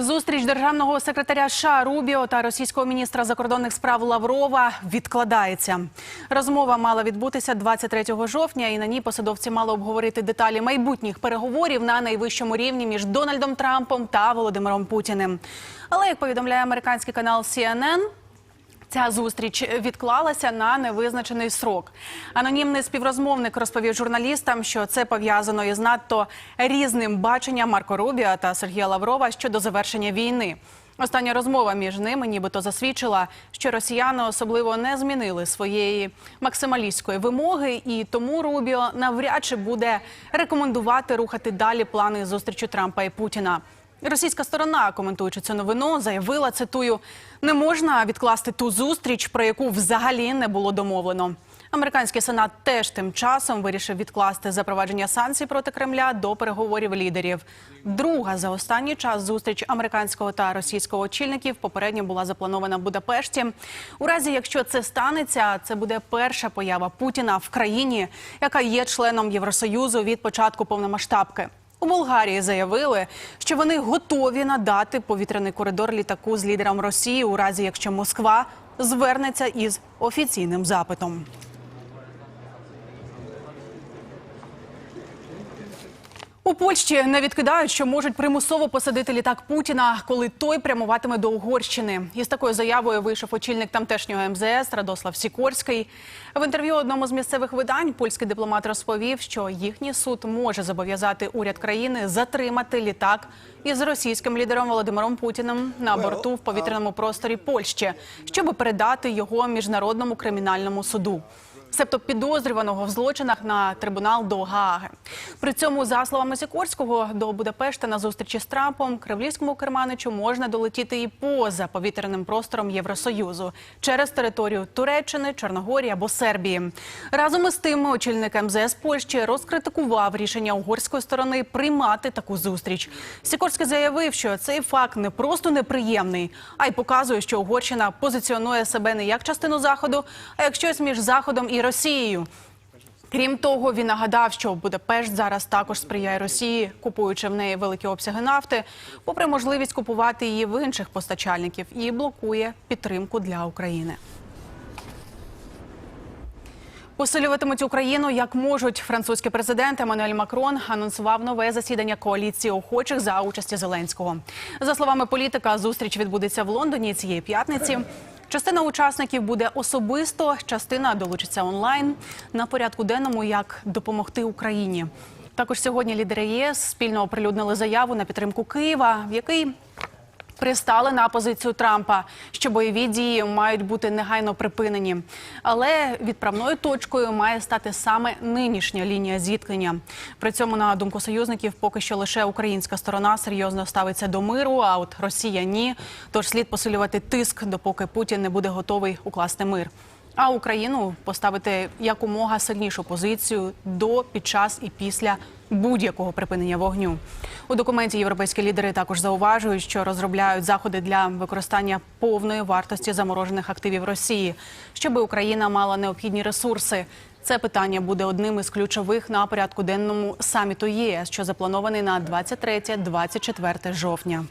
Зустріч державного секретаря США Рубіо та російського міністра закордонних справ Лаврова відкладається. Розмова мала відбутися 23 жовтня, і на ній посадовці мали обговорити деталі майбутніх переговорів на найвищому рівні між Дональдом Трампом та Володимиром Путіним. Але як повідомляє американський канал CNN, Ця зустріч відклалася на невизначений срок. Анонімний співрозмовник розповів журналістам, що це пов'язано із надто різним баченням Марко Рубіа та Сергія Лаврова щодо завершення війни. Остання розмова між ними нібито засвідчила, що росіяни особливо не змінили своєї максималістської вимоги, і тому Рубіо навряд чи буде рекомендувати рухати далі плани зустрічі Трампа і Путіна. Російська сторона, коментуючи цю новину, заявила, цитую, не можна відкласти ту зустріч, про яку взагалі не було домовлено. Американський сенат теж тим часом вирішив відкласти запровадження санкцій проти Кремля до переговорів лідерів. Друга за останній час зустріч американського та російського очільників попередньо була запланована в Будапешті. У разі, якщо це станеться, це буде перша поява Путіна в країні, яка є членом Євросоюзу від початку повномасштабки. У Болгарії заявили, що вони готові надати повітряний коридор літаку з лідером Росії у разі, якщо Москва звернеться із офіційним запитом. У Польщі не відкидають, що можуть примусово посадити літак Путіна, коли той прямуватиме до Угорщини. Із такою заявою вийшов очільник тамтешнього МЗС Радослав Сікорський. В інтерв'ю одному з місцевих видань польський дипломат розповів, що їхній суд може зобов'язати уряд країни затримати літак із російським лідером Володимиром Путіним на борту в повітряному просторі Польщі, щоб передати його міжнародному кримінальному суду. Себто підозрюваного в злочинах на трибунал до Гааги. При цьому, за словами Сікорського, до Будапешта на зустрічі з Трампом кремлівському керманичу можна долетіти і поза повітряним простором Євросоюзу через територію Туреччини, Чорногорії або Сербії. Разом із тим, очільник МЗС Польщі розкритикував рішення угорської сторони приймати таку зустріч. Сікорський заявив, що цей факт не просто неприємний, а й показує, що Угорщина позиціонує себе не як частину заходу, а як щось між заходом і Росією. Крім того, він нагадав, що Будапешт зараз також сприяє Росії, купуючи в неї великі обсяги нафти, попри можливість купувати її в інших постачальників, і блокує підтримку для України. Посилюватимуть Україну як можуть. Французький президент Еммануель Макрон анонсував нове засідання коаліції охочих за участі Зеленського. За словами політика, зустріч відбудеться в Лондоні цієї п'ятниці. Частина учасників буде особисто, частина долучиться онлайн на порядку денному, як допомогти Україні. Також сьогодні лідери ЄС спільно оприлюднили заяву на підтримку Києва, в який пристали на позицію Трампа, що бойові дії мають бути негайно припинені. Але відправною точкою має стати саме нинішня лінія зіткнення. При цьому, на думку союзників, поки що лише українська сторона серйозно ставиться до миру, а от Росія ні. Тож слід посилювати тиск, допоки Путін не буде готовий укласти мир. А Україну поставити якомога сильнішу позицію до, під час і після будь-якого припинення вогню. У документі європейські лідери також зауважують, що розробляють заходи для використання повної вартості заморожених активів Росії, щоб Україна мала необхідні ресурси. Це питання буде одним із ключових на порядку денному саміту ЄС, що запланований на 23-24 жовтня.